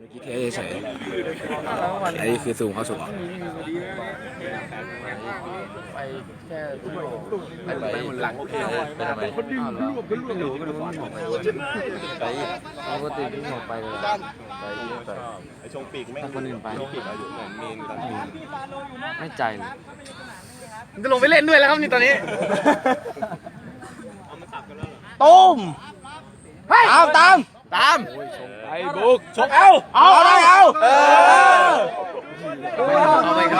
เมื่อกี้เทเฉยๆอันนี้คือซูมเข้าสู่เหรอไปแค่ไปไปหมดหลังไปทำไมคนดึงรวบก็รวบอยู่ก็ดูว่าไปไปปกติที่หมดไปเลยไปไปไอชงปีกแม่งคนอื่นไปชงปีกเราอยู่เหมือนเมนตอนนี้ไม่ใจเลยจะลงไปเล่นด้วยแล้วครับนี่ตอนนี้ตุ้มตามตาม ตามไอ้บุกชกเอาเอาได้เอาเออ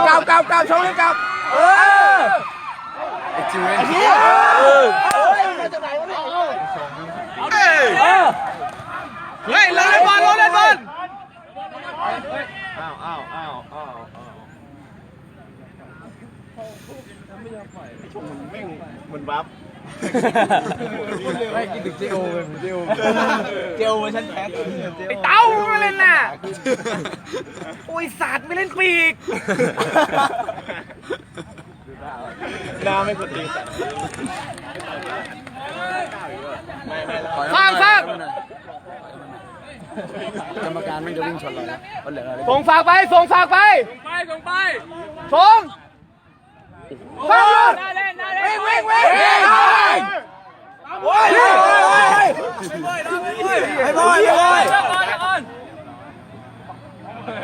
เก้าเก้าเก้าชงเลยเก้าเออไอ้จิวเองเฮ้ยเราเล่นบอลเราเล่นบอลอ้าวอ้าวอ้าวอ้าวอ้าวไอชงมันแม่งเหมือนวับ ไม่คิดถึงเจโอเลยเจโอเจลเวอร์ชันแพ็คไอ้เต้าไม่เล่นน่ะ โอ้ยสัตว์ไม่เล่นปีกหน้าไม่กดตีแต่ไม่ไม่แล้วสร้างสร้างกรรมการไม่จะวิ่งชนเราแล้วมันเหลืออะไรส่งฝากไป ส่งฝากไป ส่งไป ส่งไปส่ง ฝากวิ่งวิ่งวิ่งวิ่งโอ้ยโอ้ยไอ้บอยไอ้บอย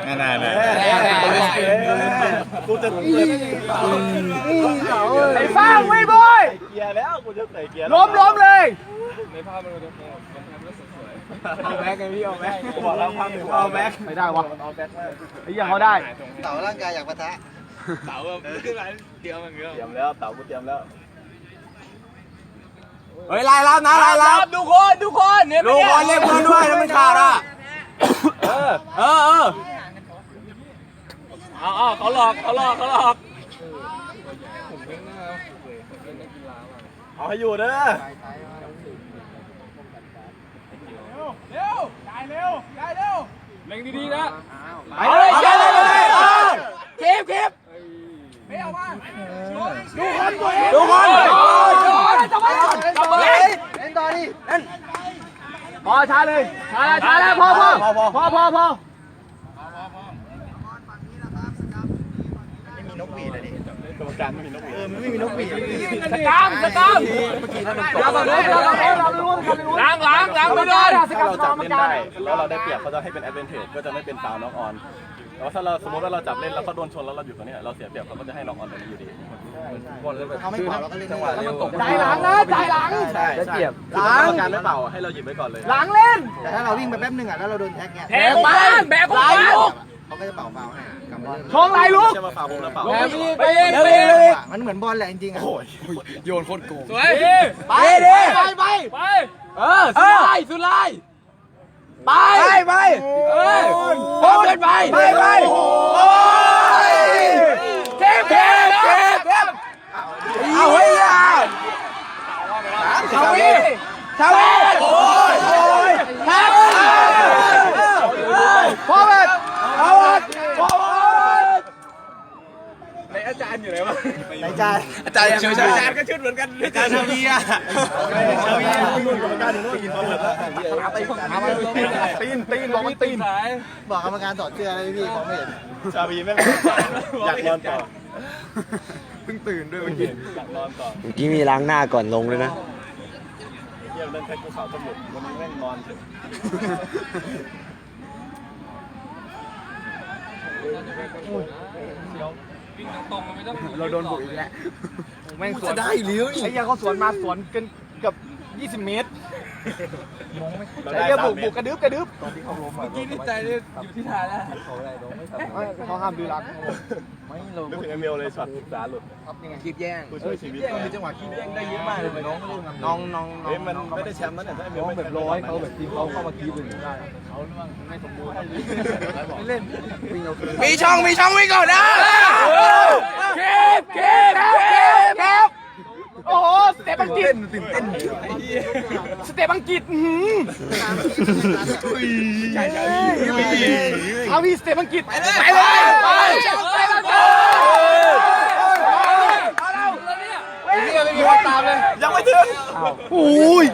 น่าน่าน่ากูจะเกียร์ไอ้ฟางวิ่งบอยแล้วกูจะใส่เกียร์ล้มล้มเลยเอาแบ็กไงพี่เอาแบ็กบอกแล้วภาพหนึ่งเอาแบ็กไม่ได้วะเอาแบ็กไอ้เหี้ยเขาได้เต่าร่างกายอยากปะทะ เต๋าแบบขึ้นมาเตรียมอย่างเงี้ยเตรียมแล้วเต๋ากูเตรียมแล้วเฮ้ยไล่รับนะไล่รับทุกคนทุกคนเนี่ยทุกคนเรียกเพื่อนด้วยแล้วมันขาดอะเออเออเออเอาเอาเขาหลอกเขาหลอกเขาหลอกเอาให้อยู่เด้อไปเลยเจ๊เลยเลยเก็บเก็บไม่เอามาดูคนตัวเองดูคนจับไปจับไป เล่นต่อดิ พ อช้าเลยช้าแล้วช้าแล้วพอพอพอพอพอพอกรรมการไม่มีนกหวีดเออมันไม่มีนกหวีดสกามสกามเราแบบนี้เราเราเรารู้ล้างล้างล้างไปเลยสกาถ้ามเราจับเล่นได้แล้วเราได้เปรียบเขาจะให้เป็นแอดเวนเทจก็จะไม่เป็นฟาวน็อกออนแต่ว่าถ้าเราสมมติว่าเราจับเล่นแล้วเขาโดนชนแล้วเราอยู่ตรงนี้เราเสียเปรียบเขาก็จะให้น็อกออนตรง นี้อยู่ดีเขาไม่เป่าเราก็เล่นจังหวะเร็วจ่ายหลังนะจ่ายหลัง ใช่ได้เปรียบกรรมการไม่เป่าให้เราหยิบไว้ก่อนเลย หลังเล่น แต่ถ้าเราวิ่งไปแป๊บนึงอะแล้วเราโดนแท็กเนี่ยแบกบ้านแบกบ้าน เขาก็จะเป่าฟาวให้กลับมาเล่นชงไหลลูกใช่มาเป่าผมแล้วเป่าไปเองไปเองมันเหมือนบอลแหละจริงๆอะโอ้ยโยนโคตรโกงไปไปดิไปไปไปเออสุดไล่สุดไล่ไปไปเออพร้อมกันไปไปไปโอ้ยเก็บเก็บเก็บเก็บ เอาเฮียชาวีชาวีโอ้ยโอ้ยแท็บพอดพอดพอดในใจารย์อยู่ไหนวะในอาจารย์เฉยๆอาจารย์ก็ชุดเหมือนกันอาจารย์ชาวีอะชาวีกรรมการถึงว่ากินพร้อมเลยตีนตีนบอกว่าตีนบอกกรรมการถอดเสื้อเลยพี่เขาไม่เห็นชาวีแม่งอยากนอนต่อ เพิ่งตื่นด้วยเมื่อกี้อยากนอนต่อเมื่อกี้มีล้างหน้าก่อนลงเลยนะเยี่ยมเล่นแพ็คภูเขาสมุทรวันนี้แม่งนอนเฉยเราโดนบุกอีกแล้ว แม่งสวนได้เลี้ยวนี่ไอ้เหี้ยเขาสวนมาสวนกันเกือบ20 เมตร เราไอ้ได้เหี้ยสาบุมกเมบุตกรกระดึบกระดึบกินใจเลยอยู่ที่ท้ายแล้วเขาห้ามดูรักไม่เรานึกถึงเอเมลเลยช็อตศึกษาหลุดคิดแย่งผู้ช่วยชีวิตมีจังหวะคิดแย่งได้เยอะมากเลยน้องไม่ได้ทำน้องน้องน้อเฮ้ยงมันไม่ได้แชมป์นะเนี่ยถ้าเอเมลน้องไม่แบบร้อยเขาแบบทีมเขาเข้ามาคีบเลยได้เขาไม่สมบูรณ์ไม่เล่นวิ่งเอาคืนมีช่องมีช่องวิ่งก่อนนะเก็บเก็บเก็บเก็บ โอ้โหสเตปอังกฤษตื่นเต้นสเตปอังกฤษอื้อหือเอาพี่สเตปอังกฤษไปเลยไปเลยไปไปเลยไอ้เหี้ยไม่มีวนตามเลยยังไม่ถึงโอ้ย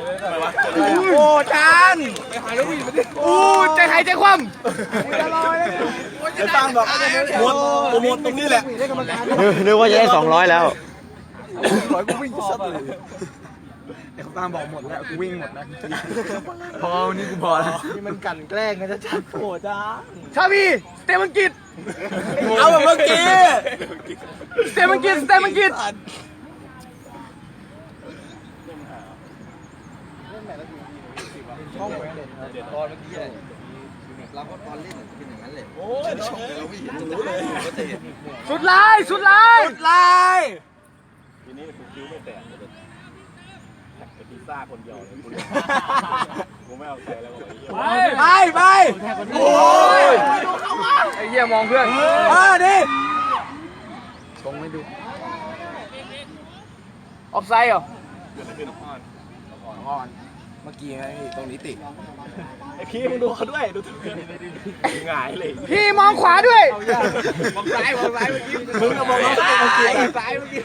โอ้จานไปหาแล้ววิ่งมาดิโอ้ใจหายใจคว่ำจะลอยเลยไอ้ตั้งบอกหมดโปรโมทตรงนี้แหละ นึกว่าจะได้สองร้อยแล้ว ร้อยกูวิ่งซัดเลยไอ้เขาตามบอกหมดแล้วกูวิ่งหมดแล้วพอวันนี้กูพอแล้วนี่มันกลั่นแกล้งกันจะชัดโหดจ้าชาบีสเตมันกิดเอาแบบเมื่อกี้สเตมันกิดสเตมันกิดเราก็ตอนเล่นเป็นอย่างนั้นเลยโอ้ยน้องเอ้ยจะรู้เลยว่าจะเห็นสุดลายสุดลายสุดลาย ทีนี้กูคิ้วไม่แตกเลยแท็กกับพิซซ่าคนเดียวเลยกูกูไม่เอาใครแล้ววันนี้ไปไปโอ้ยไอ้เหี้ยมองเพื่อนเออดิชงไม่ดูออฟไซด์เหรอเกิดอะไรขึ้นอ่อนอ่อน เมื่อกี้ไงตรงนี้ติดไอพี่มึงดูเขาด้วยดูถูกหงายเลยพี่มองขวาด้วยมองซ้ายมองซ้ายเมื่อกี้มึงก็มองซ้ายซ้ายเมื่อกี้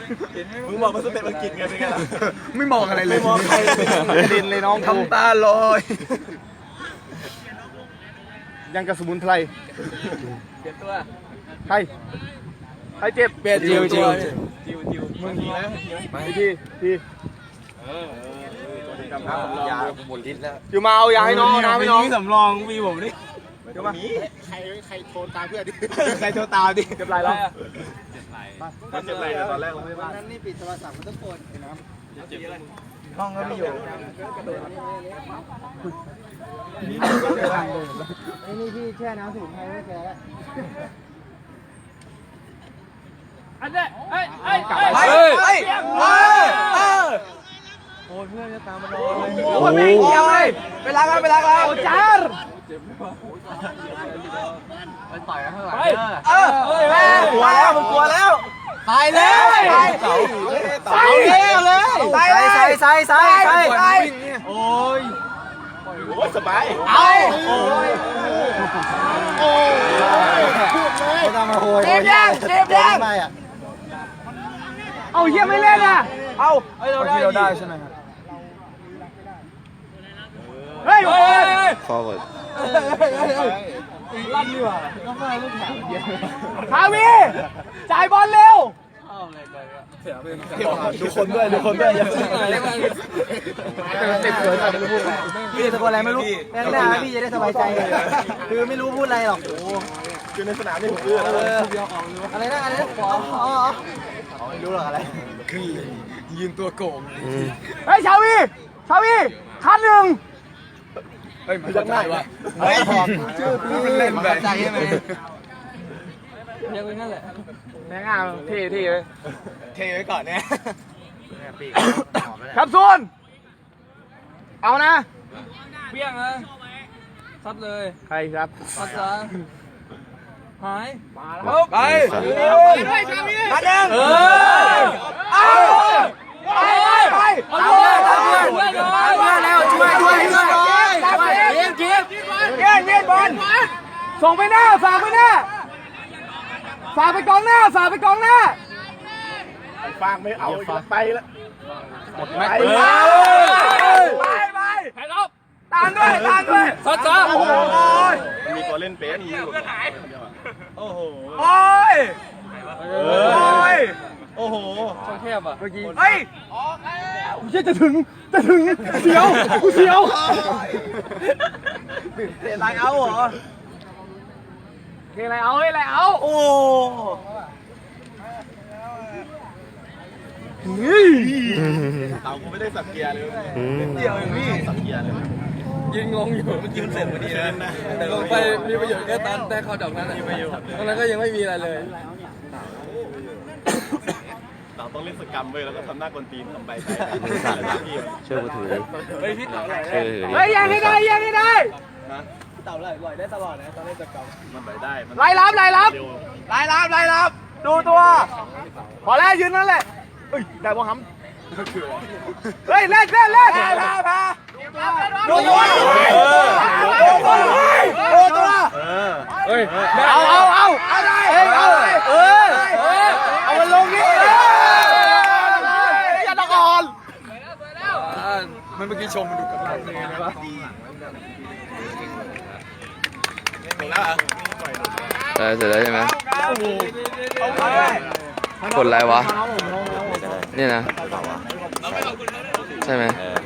มึงบอกมันสเต็ปอังกฤษไงเป็นไงล่ะไม่มองอะไรเลยไม่มองใครเลยด็นเลยน้องทำตาลอยยังกระสมุนไพรเจ็บตัวใครใครเจ็บเปียจิวจิวจิวจิวมึงดีนะพี่พี่กำลัง ยาหมดฤทธิ์แล้วจิวมาเอายาให้น้องเอาน้ำให้น้อง สำรองมีผมนี่เดี๋ยวมาใครใครโทรตามเพื่อนดิใครโทรตามดิเจ็บไรแล้วมันเจ็บไหล่ตอนแรกเราไม่วับ้านนั้นนี่ปิดโทรศัพท์มันต้องกดนะห้องก็ไม่อยู่ไอ้นี่พี่แช่น้ำสมุนไพรไม่แช่แล้วเฮ้ยเฮ้ยเฮ้ยเฮ้ยเฮ้ย โอ้ยเพื่อนจะตามมารอเลยโอ้ยแม่งเกี่ยวเลยไปล้างแล้วไปล้างแล้วโอ้จาไปต่อยกันข้างหลังเออเฮ้ยแม่กลัวแล้วมึงกลัวแล้วตายเลยตายตายเลยตายเลยใส่ใส่ใส่ใส่ตายโอ้ยสบายเอาไม่ต้องมาโหยเจ็บยังเจ็บยังเอาเฮียไม่เล่นอะเอาเราได้ใช่ไหมครับ เฮ้ยโอ้ย forward ฮาวีจ่ายบอลเร็วดูคนด้วยดูคนด้วยอย่าเจ็บเกินไปไม่รู้พูดอะไรพี่ตะโกนอะไรไม่รู้แม่งหน้าพี่จะได้สบายใจ คือไม่รู้พูดอะไรหรอกคือในสนามนี่ผมเอื้อแล้วอะไรนะอะไรนะอ๋ออ๋อไม่รู้หรอกอะไรยืนตัวโกงเฮ้ยชาวีชาวีคันหนึ่ง เฮ้ยมันจะได้วะเฮ้ยชื่อพี่เล่นไปใจใช่ไหมแม่งอะเท่เท่เลยเทไว้ก่อนเนี่ยครับส่วนเอานะเปี้ยงนะซัดเลยใครครับซัดซะหายไปด้วยชาวีคันหนึ่งเออเอาไปไปไปเอาเลยเอาเลยช่วยหน่อยมาแล้วช่วยช่วยช่วยเกียร์เกียร์เกียร์เกียร์บอลส่งไปหน้าฝากไปหน้าฝากไปกองหน้าฝากไปกองหน้าฟางไม่เอาไปแล้วไปไปไปไปหายรอบตามด้วยตามด้วยซัดซะโอ้โหมีตัวเล่นเป็นมีหลุดโอ้โหโอ้ยโอ้ยโอ้โหช่องแคบอะเฮ้ยกู เชื่อจะถึงจะถึงเสียวกูเสียวเตะไรเอาเหรอเตะไรเอาเฮ้ยไรเอาโอ้เต่ากูไม่ได้สับเกียร์เลยอืมเดียวเองพี่สับเกียร์เลยยิงงงอยู่เมื่อกี้มันเสร็จพอดีเลยนะลงไปมีประโยชน์แค่ตันแต่เข้าดอกนั้นมีประโยชน์ตรงนั้นก็ยังไม่มีอะไรเลย เต่าต้องเล่นสกรรมเว้ยแล้วก็ทำหน้ากวนตีนทำใบไปพี่ช่วยกูถือดิเฮ้ยพี่เต๋าไหลช่วยถือดิเฮ้ยยังให้ได้ยังให้ได้มันใบได้มันไล่รับไล่รับเร็วไล่รับไล่รับดูตัวพอแล้วยืนนั่นแหละเฮ้ยได้บ่ฮัมเฮ้ยเล่นเล่นเล่นพาพาพาดูตัวดูตัวดูตัวเออเฮ้ยเอาเอาเอาเอาได้เอาเออเอามันลงนี่อย่าตะกอน กี้ชมมันดูกับหลังเลยนะวะเออเสร็จแล้วใช่ไหมกดอะไรวะ เนี่ยนะ ใช่ไหม เออ